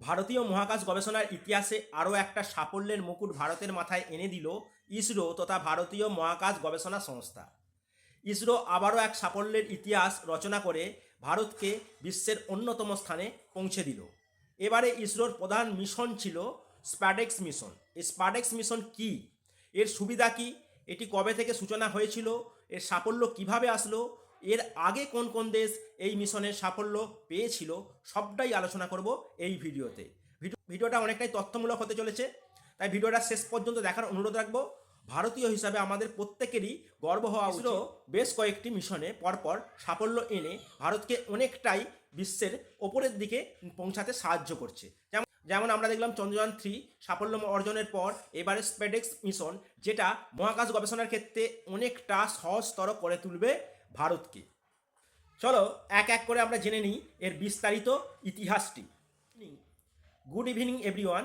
ভারতীয় মহাকাশ গবেষণার ইতিহাসে আরও একটা সাফল্যের মুকুট ভারতের মাথায় এনে দিল ইসরো তথা ভারতীয় মহাকাশ গবেষণা সংস্থা। ইসরো আবারও এক সাফল্যের ইতিহাস রচনা করে ভারতকে বিশ্বের অন্যতম স্থানে পৌঁছে দিল। এবারে ইসরোর প্রধান মিশন ছিল স্প্যাডেক্স মিশন। এই স্প্যাডেক্স মিশন কি? এর সুবিধা কি? এটি কবে থেকে সূচনা হয়েছিল? এর সাফল্য কীভাবে আসলো? এর আগে কোন কোন দেশ এই মিশনের সাফল্য পেয়েছিল সবটাই আলোচনা করব এই ভিডিওতে। ভিডিও- ভিডিওটা অনেকটাই তথ্যমূলক হতে চলেছে তাই ভিডিওটা শেষ পর্যন্ত দেখার অনুরোধ রাখব। ভারতীয় হিসাবে আমাদের প্রত্যেকেরই গর্ব হওয়া উচিত বেশ কয়েকটি মিশনে পরপর সাফল্য এনে ভারতকে অনেকটাই বিশ্বের ওপরের দিকে পৌঁছাতে সাহায্য করছে। যেমন যেমন আমরা দেখলাম চন্দ্রযান থ্রি সাফল্য অর্জনের পর এবারে স্পেডেক্স মিশন যেটা মহাকাশ গবেষণার ক্ষেত্রে অনেকটা সহজতর করে তুলবে। ভারতকে চলো এক এক করে আমরা জেনে নিই এর বিস্তারিত ইতিহাসটি। গুড ইভিনিং এভরিওয়ান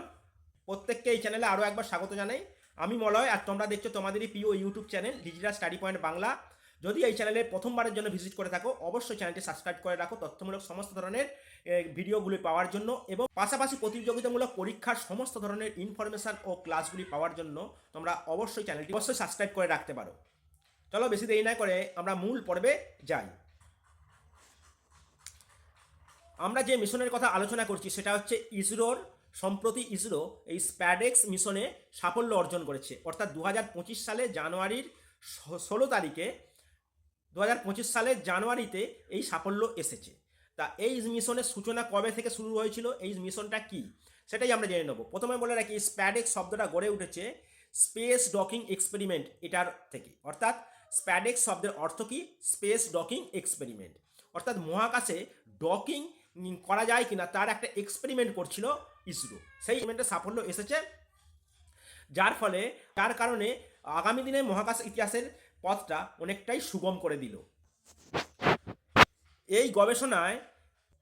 প্রত্যেককে এই চ্যানেলে আরও একবার স্বাগত জানাই। আমি মলয় আর তোমরা দেখছ তোমাদেরই প্রিয় YouTube channel digital study point Bangla যদি এই চ্যানেলে প্রথমবারের জন্য ভিজিট করে থাকো, অবশ্যই চ্যানেলটি সাবস্ক্রাইব করে রাখো। তথ্যমূলক সমস্ত ধরনের ভিডিওগুলি পাওয়ার জন্য এবং পাশাপাশি প্রতিযোগিতামূলক পরীক্ষার সমস্ত ধরনের ইনফরমেশান ও ক্লাসগুলি পাওয়ার জন্য তোমরা অবশ্যই চ্যানেলটি অবশ্যই সাবস্ক্রাইব করে রাখতে পারো। চলো বেশি দেরি না করে আমরা মূল পর্বে যাই। আমরা যে মিশনের কথা আলোচনা করছি, সেটা হচ্ছে ইসরোর, সম্প্রতি ইসরো এই স্প্যাডেক্স মিশনে সাফল্য অর্জন করেছে। অর্থাৎ দু হাজার পঁচিশ সালে জানুয়ারির ষোলো তারিখে দু হাজার পঁচিশ সালের জানুয়ারিতে এই সাফল্য এসেছে। তা এই মিশনের সূচনা কবে থেকে শুরু হয়েছিল? এই মিশনটা কি? সেটাই আমরা জেনে নেব। প্রথমে বলে রাখি, স্প্যাডেক্স শব্দটা গড়ে উঠেছে স্পেস ডকিং এক্সপেরিমেন্ট এটার থেকে। অর্থাৎ স্প্যাডেক্স শব্দের অর্থ কি? Space docking experiment. অর্থাৎ মহাকাশে ডকিং করা যায় কিনা তার একটা এক্সপেরিমেন্ট করছিল ইসরো। সেই এক্সপেরিমেন্টে সাফল্য এসেছে যার ফলে তার কারণে আগামী দিনে মহাকাশ ইতিহাসের পথটা অনেকটাই সুগম করে দিল। এই গবেষণায়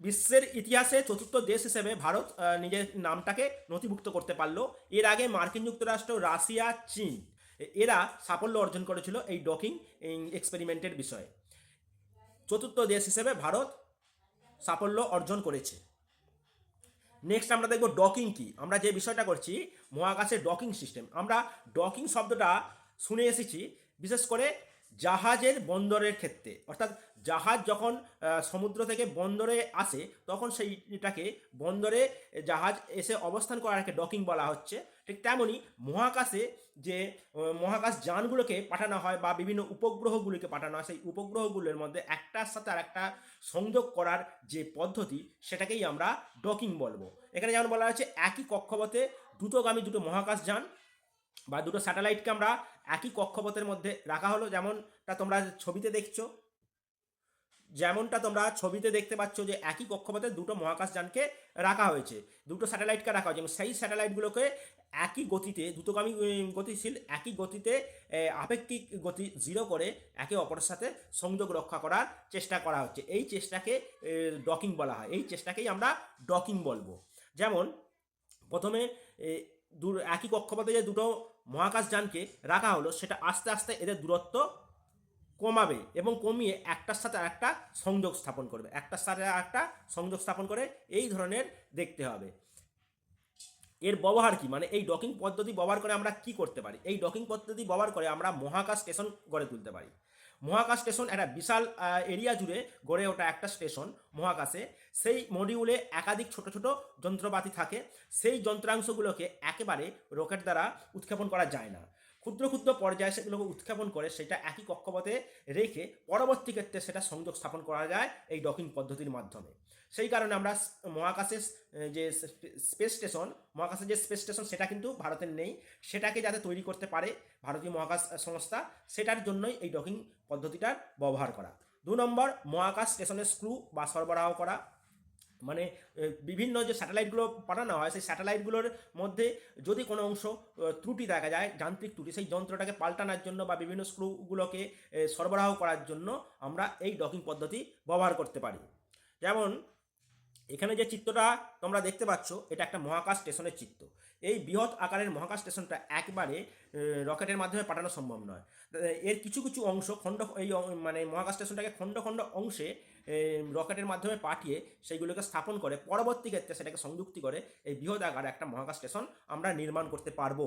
বিশ্বের ইতিহাসে চতুর্থ দেশ হিসেবে ভারত নিজের নামটাকে নথিভুক্ত করতে পারল। এর আগে মার্কিন যুক্তরাষ্ট্র, রাশিয়া, চীন এরা সাফল্য অর্জন করেছিল এই ডকিং এক্সপেরিমেন্টের বিষয়ে। চতুর্থ দেশ হিসেবে ভারত সাফল্য অর্জন করেছে। নেক্সট আমরা দেখব ডকিং কি। আমরা যে বিষয়টা করছি, মহাকাশের ডকিং সিস্টেম আমরা ডকিং শব্দটা শুনে এসেছি, বিশেষ করে জাহাজের বন্দরের ক্ষেত্রে। অর্থাৎ জাহাজ যখন সমুদ্র থেকে বন্দরে আসে, তখন সেইটাকে বন্দরে জাহাজ এসে অবস্থান করাকে ডকিং বলা হচ্ছে। ঠিক তেমনই মহাকাশে যে মহাকাশ যানগুলোকে পাঠানো হয় বা বিভিন্ন উপগ্রহগুলিকে পাঠানো হয়, সেই উপগ্রহগুলোর মধ্যে একটার সাথে আর একটা সংযোগ করার যে পদ্ধতি, সেটাকেই আমরা ডকিং বলব। এখানে যেমন বলা হয়েছে, একই কক্ষপথে দ্রুতগামী দুটো মহাকাশ যান বা দুটো স্যাটেলাইটকে আমরা একই কক্ষপথের মধ্যে রাখা হলো, যেমনটা তোমরা ছবিতে দেখছ। যেমনটা তোমরা ছবিতে দেখতে পাচ্ছ যে একই কক্ষপথে দুটো মহাকাশ যানকে রাখা হয়েছে। দুটো স্যাটেলাইটকে রাখা হয়েছে এবং সেই স্যাটেলাইটগুলোকে একই গতিতে, দ্রুতগামী গতিশীল, একই গতিতে আপেক্ষিক গতি জিরো করে একে অপরের সাথে সংযোগ রক্ষা করার চেষ্টা করা হচ্ছে। এই চেষ্টাকে ডকিং বলা হয়। এই চেষ্টাকেই আমরা ডকিং বলব। যেমন, প্রথমে দূর একই কক্ষপথে যে দুটো মহাকাশ যানকে রাখা হলো, সেটা আস্তে আস্তে এদের দূরত্ব কমাবে এবং কমিয়ে একটার সাথে একটা সংযোগ স্থাপন করবে। একটার সাথে একটা সংযোগ স্থাপন করে এই ধরনের দেখতে হবে। এর ব্যবহার কি? মানে এই ডকিং পদ্ধতি ব্যবহার করে আমরা কি করতে পারি? এই ডকিং পদ্ধতি ব্যবহার করে আমরা মহাকাশ স্টেশন গড়ে তুলতে পারি। মহাকাশ স্টেশন একটা বিশাল এরিয়া জুড়ে গড়ে ওঠা একটা স্টেশন মহাকাশে। সেই মডিউলে একাধিক ছোট ছোট যন্ত্রপাতি থাকে। সেই যন্ত্রাংশগুলোকে একেবারে রকেট দ্বারা উৎক্ষেপণ করা যায় না। ক্ষুদ্র ক্ষুদ্র পর্যায়ে সেগুলোকে উৎক্ষেপণ করে সেটা একই কক্ষপথে রেখে পরবর্তী ক্ষেত্রে সেটা সংযোগ স্থাপন করা যায় এই ডকিং পদ্ধতির মাধ্যমে। সেই কারণে আমরা মহাকাশে যে স্পেস স্টেশন মহাকাশের যে স্পেস স্টেশন সেটা কিন্তু ভারতের নেই। সেটাকে যাতে তৈরি করতে পারে ভারতীয় মহাকাশ সংস্থা, সেটার জন্যই এই ডকিং পদ্ধতিটার ব্যবহার করা। দু নম্বর, মহাকাশ স্টেশনের স্ক্রু বা সরবরাহ করা। মানে বিভিন্ন যে স্যাটেলাইটগুলো পাঠানো হয়, সেই স্যাটেলাইটগুলোর মধ্যে যদি কোনো অংশ ত্রুটি দেখা যায়, যান্ত্রিক ত্রুটি, সেই যন্ত্রটাকে পাল্টানোর জন্য বা বিভিন্ন স্ক্রুগুলোকে সরবরাহ করার জন্য আমরা এই ডকিং পদ্ধতি ব্যবহার করতে পারি। যেমন, এখানে যে চিত্রটা তোমরা দেখতে পাচ্ছ, এটা একটা মহাকাশ স্টেশনের চিত্র। এই বৃহৎ আকারের মহাকাশ স্টেশনটা একবারে রকেটের মাধ্যমে পাঠানো সম্ভব নয়। এর কিছু কিছু অংশ খণ্ড, এই মানে মহাকাশ স্টেশনটাকে খণ্ড খণ্ড অংশে রকেটের মাধ্যমে পাঠিয়ে সেইগুলোকে স্থাপন করে, পরবর্তী ক্ষেত্রে সেটাকে সংযুক্তি করে এই বৃহৎ আকারে একটা মহাকাশ স্টেশন আমরা নির্মাণ করতে পারব।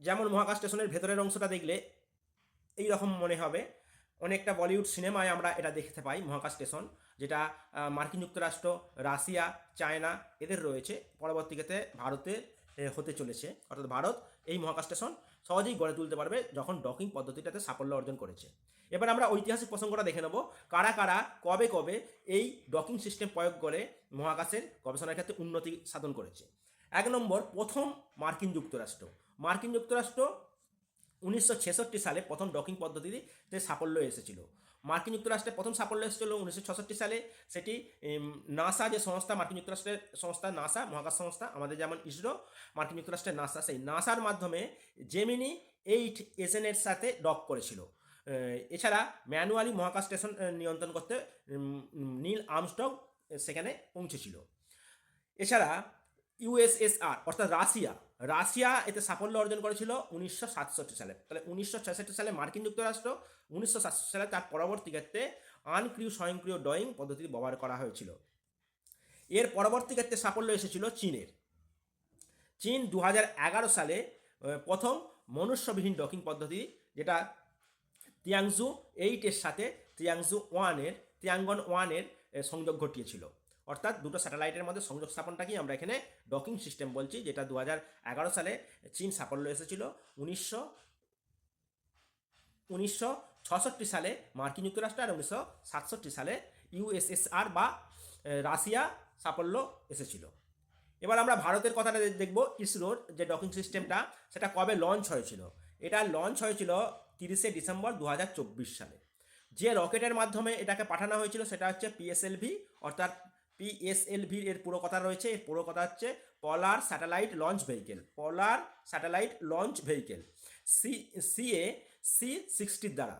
যেমন মহাকাশ স্টেশনের ভেতরের অংশটা দেখলে এই রকম মনে হবে। অনেকটা বলিউড সিনেমায় আমরা এটা দেখতে পাই মহাকাশ স্টেশন, যেটা মার্কিন যুক্তরাষ্ট্র, রাশিয়া, চায়না এদের রয়েছে। পরবর্তীতে ভারতে হতে চলেছে। অর্থাৎ ভারত এই মহাকাশ স্টেশন সহজেই গড়ে তুলতে পারবে যখন ডকিং পদ্ধতিটাতে সাফল্য অর্জন করেছে। এবার আমরা ঐতিহাসিক প্রসঙ্গটা দেখে নেব। কারা কারা, কবে কবে এই ডকিং সিস্টেম প্রয়োগ করে মহাকাশের গবেষণার ক্ষেত্রে উন্নতি সাধন করেছে? এক নম্বর, প্রথম মার্কিন যুক্তরাষ্ট্র। মার্কিন যুক্তরাষ্ট্র উনিশশো ছেষট্টি সালে প্রথম ডকিং পদ্ধতিতে সাফল্য এসেছিল। মার্কিন যুক্তরাষ্ট্রে প্রথম সাফল্য এসেছিল উনিশশো সালে। সেটি নাসা যে সংস্থা, মার্কিন যুক্তরাষ্ট্রের সংস্থা নাসা, মহাকাশ সংস্থা, আমাদের যেমন ইসরো, মার্কিন যুক্তরাষ্ট্রের নাসা, সেই নাসার মাধ্যমে জেমিনি এইট এজেনের সাথে ডক করেছিল। এছাড়া ম্যানুয়ালি মহাকাশ স্টেশন নিয়ন্ত্রণ করতে নীল আর্মস্ট্রং সেখানে পৌঁছেছিল। এছাড়া ইউএসএসআর অর্থাৎ রাশিয়া রাশিয়া এতে সাফল্য অর্জন করেছিল উনিশশো সাতষট্টি সালে। তাহলে উনিশশো ছেষট্টি সালে মার্কিন যুক্তরাষ্ট্র উনিশশো সাতষট্টি সালে তার পরবর্তী ক্ষেত্রে আনক্রিয় স্বয়ংক্রিয় ড্রয়িং পদ্ধতি ব্যবহার করা হয়েছিল। এর পরবর্তী ক্ষেত্রে সাফল্য এসেছিল চীনের। চীন দু হাজার এগারো সালে প্রথম মনুষ্যবিহীন ডকিং পদ্ধতি, যেটা তিয়াংজু এইটের সাথে তিয়াংজু ওয়ানের তিয়াঙ্গন ওয়ানের সংযোগ ঘটিয়েছিল। অর্থাৎ দুটো স্যাটেলাইটের মধ্যে সংযোগ স্থাপনটাকেই আমরা এখানে ডকিং সিস্টেম বলছি, যেটা দু সালে চীন সাফল্য এসেছিল। উনিশশো উনিশশো সালে মার্কিন যুক্তরাষ্ট্র আর উনিশশো সাতষট্টি সালে ইউএসএসআর বা রাশিয়া সাফল্য এসেছিল। এবার আমরা ভারতের কথাটা দেখব, ইসরোর যে ডকিং সিস্টেমটা সেটা কবে লঞ্চ হয়েছিল? এটা লঞ্চ হয়েছিল তিরিশে ডিসেম্বর দু হাজার চব্বিশ সালে। যে রকেটের মাধ্যমে এটাকে পাঠানো হয়েছিল, সেটা হচ্ছে পিএসএলভি অর্থাৎ পিএসএলভির এর পুরো কথা রয়েছে। এর পুরো কথা হচ্ছে polar satellite launch vehicle polar satellite launch vehicle C CA C সিক্সটির দ্বারা।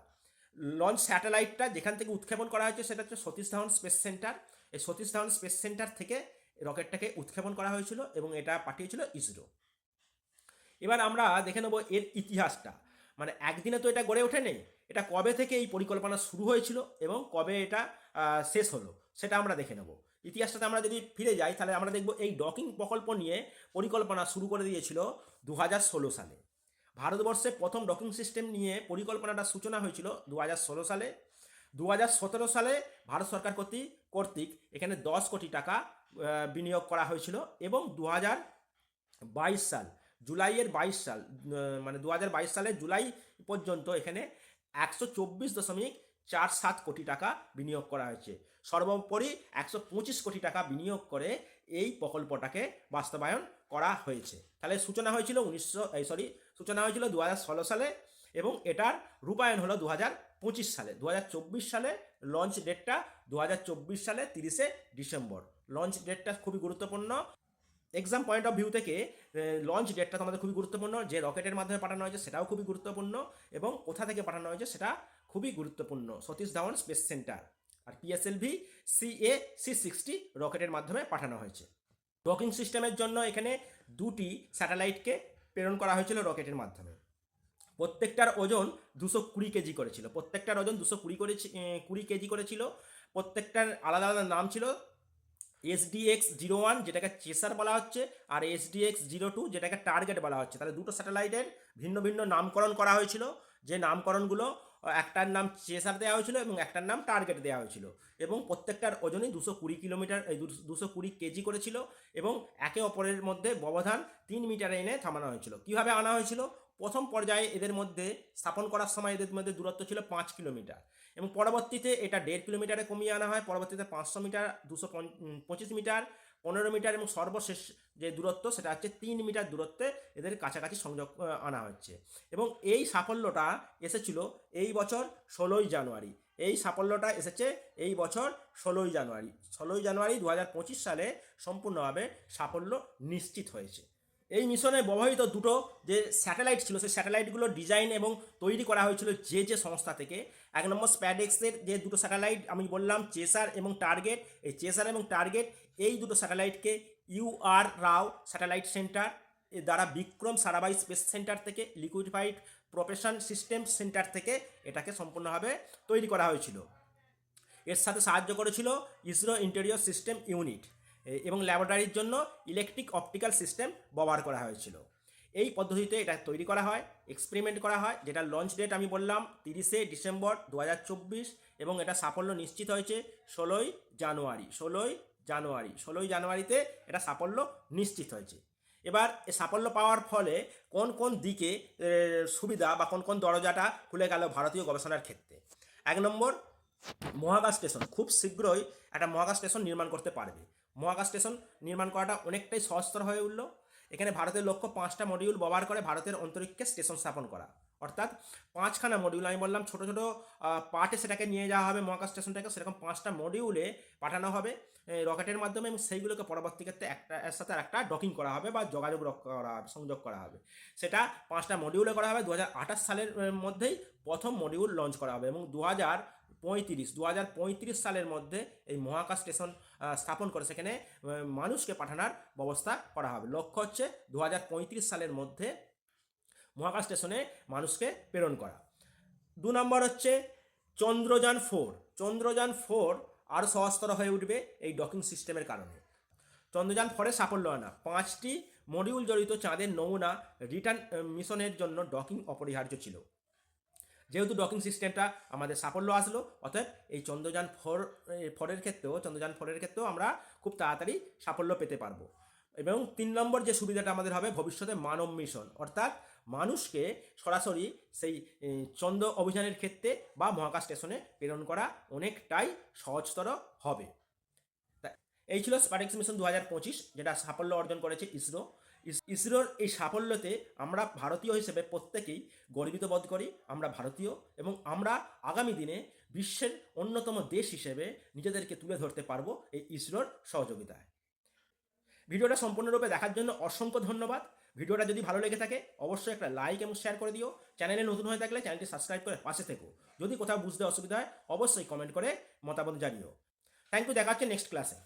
লঞ্চ স্যাটেলাইটটা যেখান থেকে উৎক্ষেপণ করা হয়েছে সেটা হচ্ছে সতীশ ধাওয়ান স্পেস সেন্টার এই সতীশ ধাওয়ান স্পেস সেন্টার থেকে রকেটটাকে উৎক্ষেপণ করা হয়েছিল এবং এটা পাঠিয়েছিল ইসরো। এবার আমরা দেখে নেব এর ইতিহাসটা। মানে একদিনে তো এটা গড়ে ওঠেনি এটা কবে থেকে এই পরিকল্পনা শুরু হয়েছিল এবং কবে এটা শেষ হলো, সেটা আমরা দেখে নেব। ইতিহাসটাতে আমরা যদি ফিরে যাই, তাহলে আমরা দেখব এই ডকিং প্রকল্প নিয়ে পরিকল্পনা শুরু করে দিয়েছিল দু হাজার ষোলো সালে। ভারতবর্ষে প্রথম ডকিং সিস্টেম নিয়ে পরিকল্পনাটা সূচনা হয়েছিল দু হাজার ষোলো সালে। দু হাজার সতেরো সালে ভারত সরকার কর্তৃক কর্তৃক এখানে দশ কোটি টাকা বিনিয়োগ করা হয়েছিল এবং দু সাল, জুলাইয়ের বাইশ সাল মানে দু সালের জুলাই পর্যন্ত এখানে একশো চব্বিশ দশমিক চার সাত কোটি টাকা বিনিয়োগ করা হয়েছে। সর্বোপরি একশো পঁচিশ কোটি টাকা বিনিয়োগ করে এই প্রকল্পটাকে বাস্তবায়ন করা হয়েছে। তাহলে সূচনা হয়েছিল উনিশশো, এই সরি সূচনা হয়েছিল দু হাজার ষোলো সালে এবং এটার রূপায়ণ হলো দু পঁচিশ সালে। দু হাজার চব্বিশ সালে লঞ্চ ডেটটা দু হাজার চব্বিশ সালে তিরিশে ডিসেম্বর। লঞ্চ ডেটটা খুবই গুরুত্বপূর্ণ। এক্সাম পয়েন্ট অফ ভিউ থেকে লঞ্চ ডেটটা তোমাদের খুবই গুরুত্বপূর্ণ। যে রকেটের মাধ্যমে পাঠানো হয়েছে সেটাও খুবই গুরুত্বপূর্ণ এবং কোথা থেকে পাঠানো হয়েছে সেটা খুবই গুরুত্বপূর্ণ। সতীশ ধাওয়ান স্পেস সেন্টার আর পিএসএলভি সিএ সি সিক্সটি রকেটের মাধ্যমে পাঠানো হয়েছে। ডকিং সিস্টেমের জন্য এখানে দুটি স্যাটেলাইটকে প্রেরণ করা হয়েছিল রকেটের মাধ্যমে। প্রত্যেকটার ওজন দুশো কুড়ি কেজি করেছিল। প্রত্যেকটার ওজন দুশো কুড়ি করে কুড়ি কেজি করেছিল। প্রত্যেকটার আলাদা আলাদা নাম ছিল এসডিএক্স জিরো ওয়ান যেটাকে চেসার বলা হচ্ছে, আর এসডিএক্স জিরো টু যেটাকে টার্গেট বলা হচ্ছে। তাহলে দুটো স্যাটেলাইটের ভিন্ন ভিন্ন নামকরণ করা হয়েছিল। যে নামকরণগুলো একটার নাম চেসার দেওয়া হয়েছিল এবং একটার নাম টার্গেট দেওয়া হয়েছিল। এবং প্রত্যেকটার ওজনই দুশো কুড়ি কিলোমিটার, এই দুশো কুড়ি কেজি করেছিল এবং একে অপরের মধ্যে ব্যবধান তিন মিটারে এনে থামানো হয়েছিল। কীভাবে আনা হয়েছিল? প্রথম পর্যায়ে এদের মধ্যে স্থাপন করার সময় এদের মধ্যে দূরত্ব ছিল পাঁচ কিলোমিটার এবং পরবর্তীতে এটা দেড় কিলোমিটারে কমিয়ে আনা হয়, পরবর্তীতে পাঁচশো মিটার, দুশো পঁচিশ মিটার পনেরো মিটার এবং সর্বশেষ যে দূরত্ব সেটা হচ্ছে তিন মিটার দূরত্বে এদের কাছাকাছি সংযোগ আনা হচ্ছে। এবং এই সাফল্যটা এসেছিল এই বছর ষোলোই জানুয়ারি। এই সাফল্যটা এসেছে এই বছর ষোলোই জানুয়ারি। ষোলোই জানুয়ারি দু হাজার পঁচিশ সালে সম্পূর্ণভাবে সাফল্য নিশ্চিত হয়েছে। এই মিশনে ব্যবহৃত দুটো যে স্যাটেলাইট ছিল, সেই স্যাটেলাইটগুলো ডিজাইন এবং তৈরি করা হয়েছিল যে যে সংস্থা থেকে। এক নম্বর স্প্যাডেক্সের যে দুটো স্যাটেলাইট আমি বললাম, চেসার এবং টার্গেট। এই চেসার এবং টার্গেট এই দুটো স্যাটেলাইটকে ইউআর রাও স্যাটেলাইট সেন্টার দ্বারা বিক্রম সারাবাই স্পেস সেন্টার থেকে লিকুইডফাইড প্রফেশন সিস্টেম সেন্টার থেকে এটাকে সম্পূর্ণভাবে তৈরি করা হয়েছিল। এর সাথে সাহায্য করেছিল ইসরো ইন্টেরিয়র সিস্টেম ইউনিট এবং ল্যাবরেটরির জন্য ইলেকট্রিক অপটিক্যাল সিস্টেম ব্যবহার করা হয়েছিল। এই পদ্ধতিতে এটা তৈরি করা হয়, এক্সপেরিমেন্ট করা হয়, যেটা লঞ্চ ডেট আমি বললাম তিরিশে ডিসেম্বর দু হাজার চব্বিশ, এবং এটা সাফল্য নিশ্চিত হয়েছে ষোলোই জানুয়ারি, ষোলোই জানুয়ারি, ষোলোই জানুয়ারিতে এটা সাফল্য নিশ্চিত হয়েছে। এবার সাফল্য পাওয়ার ফলে কোন কোন দিকে সুবিধা বা কোন কোন দরজাটা খুলে গেল ভারতীয় গবেষণার ক্ষেত্রে? এক নম্বর, মহাকাশ স্টেশন। খুব শীঘ্রই একটা মহাকাশ স্টেশন নির্মাণ করতে পারবে। মহাকাশ স্টেশন নির্মাণ করাটা অনেকটাই সহজতর হয়ে উঠল। এখানে ভারতের লক্ষ্য পাঁচটা মডিউল ব্যবহার করে ভারতের অন্তরিক্ষে স্টেশন স্থাপন করা। অর্থাৎ পাঁচখানা মডিউল আমি বললাম ছোটো ছোটো পার্টে সেটাকে নিয়ে যাওয়া হবে, মহাকাশ স্টেশনটাকে, সেরকম পাঁচটা মডিউলে পাঠানো হবে। রকেটের মাধ্যমে এবং সেইগুলোকে পরবর্তী ক্ষেত্রে একটা, এর সাথে একটা ডকিং করা হবে বা যোগাযোগ করা হবে, সংযোগ করা হবে। সেটা পাঁচটা মডিউলে করা হবে। দু হাজার আঠাশ সালের মধ্যেই প্রথম মডিউল লঞ্চ করা হবে এবং দু হাজার পঁয়ত্রিশ দু সালের মধ্যে এই মহাকাশ স্টেশন স্থাপন করে সেখানে মানুষকে পাঠানোর ব্যবস্থা করা হবে। লক্ষ্য হচ্ছে দু হাজার পঁয়ত্রিশ সালের মধ্যে মহাকাশ স্টেশনে মানুষকে প্রেরণ করা। দু নম্বর হচ্ছে চন্দ্রযান ফোর। চন্দ্রযান ফোর আরও সহজতর হয়ে উঠবে এই ডকিং সিস্টেমের কারণে। চন্দ্রযান ফোরের সাফল্য আনা। পাঁচটি মডিউল জড়িত চাঁদের নমুনা রিটার্ন মিশনের জন্য ডকিং অপরিহার্য ছিল। যেহেতু ডকিং সিস্টেমটা আমাদের সাফল্য আসলো অর্থাৎ এই চন্দ্রযান ফোর ফোরের ক্ষেত্রেও, চন্দ্রযান ফোরের ক্ষেত্রেও আমরা খুব তাড়াতাড়ি সাফল্য পেতে পারব। এবং তিন নম্বর যে সুবিধাটা আমাদের হবে, ভবিষ্যতে মানব মিশন। অর্থাৎ মানুষকে সরাসরি সেই চন্দ্র অভিযানের ক্ষেত্রে বা মহাকাশ স্টেশনে প্রেরণ করা অনেকটাই সহজতর হবে। এই ছিল স্পারেক্স মিশন দু হাজার পঁচিশ, যেটা সাফল্য অর্জন করেছে ইসরো। ইস- ইসরোর এই সাফল্যতে আমরা ভারতীয় হিসেবে প্রত্যেকেই গর্বিত বোধ করি। আমরা ভারতীয় এবং আমরা আগামী দিনে বিশ্বের অন্যতম দেশ হিসেবে নিজেদেরকে তুলে ধরতে পারব এই ইসরোর সহযোগিতায়। ভিডিওটা সম্পূর্ণরূপে দেখার জন্য অসংখ্য ধন্যবাদ। ভিডিওটা যদি ভালো লেগে থাকে, অবশ্যই একটা লাইক এবং শেয়ার করে দিও। চ্যানেলে নতুন হয়ে থাকলে চ্যানেলটি সাবস্ক্রাইব করে পাশে থেকো। যদি কোথাও বুঝতে অসুবিধা হয়, অবশ্যই কমেন্ট করে মতামত জানিও। থ্যাংক ইউ, দেখা হচ্ছে নেক্সট ক্লাসে।